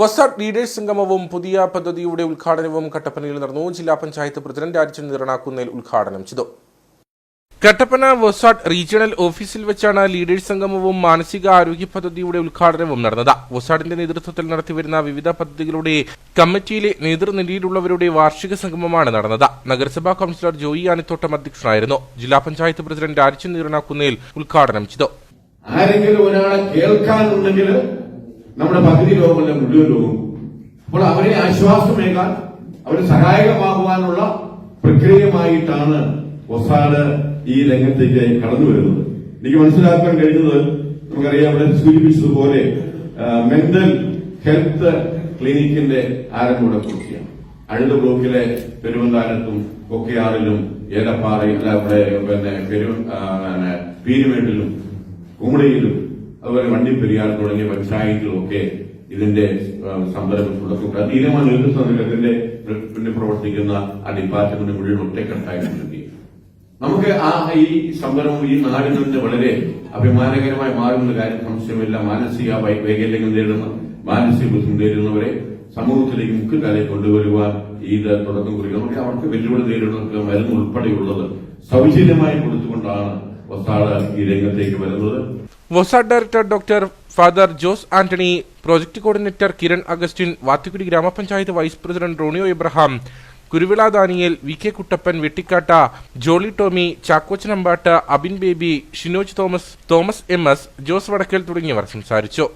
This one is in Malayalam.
വസാഡ് ലീഡേഴ്സ് സംഗമവും പുതിയ പദ്ധതിയുടെ ഉദ്ഘാടനവും കട്ടപ്പനയിൽ നടന്നു. ജില്ലാ പഞ്ചായത്ത് പ്രസിഡന്റ് രാജൻ നിറണാക്കുന്നേൽ ഉദ്ഘാടനം ചെയ്തു. കട്ടപ്പന വൊസാഡ് റീജിയണൽ ഓഫീസിൽ വെച്ചാണ് ലീഡേഴ്സ് സംഗമവും മാനസിക ആരോഗ്യ പദ്ധതിയുടെ ഉദ്ഘാടനവും നടന്നത്. വൊസാഡിന്റെ നേതൃത്വത്തിൽ നടത്തിവരുന്ന വിവിധ പദ്ധതികളുടെ കമ്മിറ്റിയിലെ നേതൃനിരയിലുള്ളവരുടെ വാർഷിക സംഗമമാണ് നടന്നത്. നഗരസഭാ കൌൺസിലർ ജോയി ആനിത്തോട്ടം അധ്യക്ഷനായിരുന്നു. ജില്ലാ പഞ്ചായത്ത് പ്രസിഡന്റ് നിറണാക്കുന്നേൽ ഉദ്ഘാടനം ചെയ്തു. ആരെങ്കിലും ഒരാളെ കേൾക്കാനുണ്ടെങ്കിൽ നമ്മുടെ പകുതി ലോകമല്ല മുഴുവൻ ലോകവും. അപ്പോൾ അവരെ ആശ്വാസമേകാൻ അവരെ സഹായകമാകുവാനുള്ള പ്രക്രിയമായിട്ടാണ് ഒസാഡ് ഈ രംഗത്തേക്ക് കടന്നു വരുന്നത്. എനിക്ക് മനസ്സിലാക്കാൻ കഴിഞ്ഞത് നമുക്കറിയാം ഇവിടെ സൂചിപ്പിച്ചതുപോലെ മെന്റൽ ഹെൽത്ത് ക്ലിനിക്കിന്റെ ആരംഭം കുറിച്ചാണ് അഴുത ബ്ലോക്കിലെ പെരുവന്താനത്തും കൊക്കയാറിലും ഏലപ്പാറയിലും അല്ല ഇവിടെ പിന്നെ പെരു പീരുമേട്ടിലും കുമളിയിലും അതുപോലെ വണ്ടിപ്പെരിയാർ തുടങ്ങിയ പഞ്ചായത്തിലും ഒക്കെ ഇതിന്റെ സംഭരണം തുടക്കം തീരുമാനം നേതൃത്വത്തിൽ ഇതിന്റെ പിന്നെ പ്രവർത്തിക്കുന്ന ആ ഡിപ്പാർട്ട്മെന്റ് മുഴുവൻ ഒറ്റക്കെട്ടായിട്ടുണ്ട് നമുക്ക് ആ ഈ സംരംഭം ഈ നാടിൽ നിന്ന് വളരെ അഭിമാനകരമായി മാറുന്ന കാര്യം സംശയമില്ല. മാനസിക വൈകല്യങ്ങൾ നേരിടുന്ന മാനസിക ബുദ്ധിമുട്ട് നേരിടുന്നവരെ സമൂഹത്തിലേക്ക് മുക്കുകാലെ കൊണ്ടുവരുവാൻ ഇത് തുടക്കം കുറിക്കുക നമുക്ക് അവർക്ക് വെല്ലുവിളി നേരിടുന്ന മരുന്ന് ഉൾപ്പെടെയുള്ളത് സൗജന്യമായി കൊടുത്തുകൊണ്ടാണ് ഒത്താട് ഈ രംഗത്തേക്ക് വരുന്നത്. വൊസാഡ് director doctor father Jose Antony project coordinator Kiran Augustine Vathukudi ഗ്രാമപഞ്ചായത്ത് vice president Ronio Ibrahim Kuruvila Daniel V K Kuttappan Vettikkatta Jolly Tomy Chackochanampattu Abin Baby Shinoj Thomas Thomas M S Jose Vadakkal തുടങ്ങിയവർ സംസാരിച്ചു.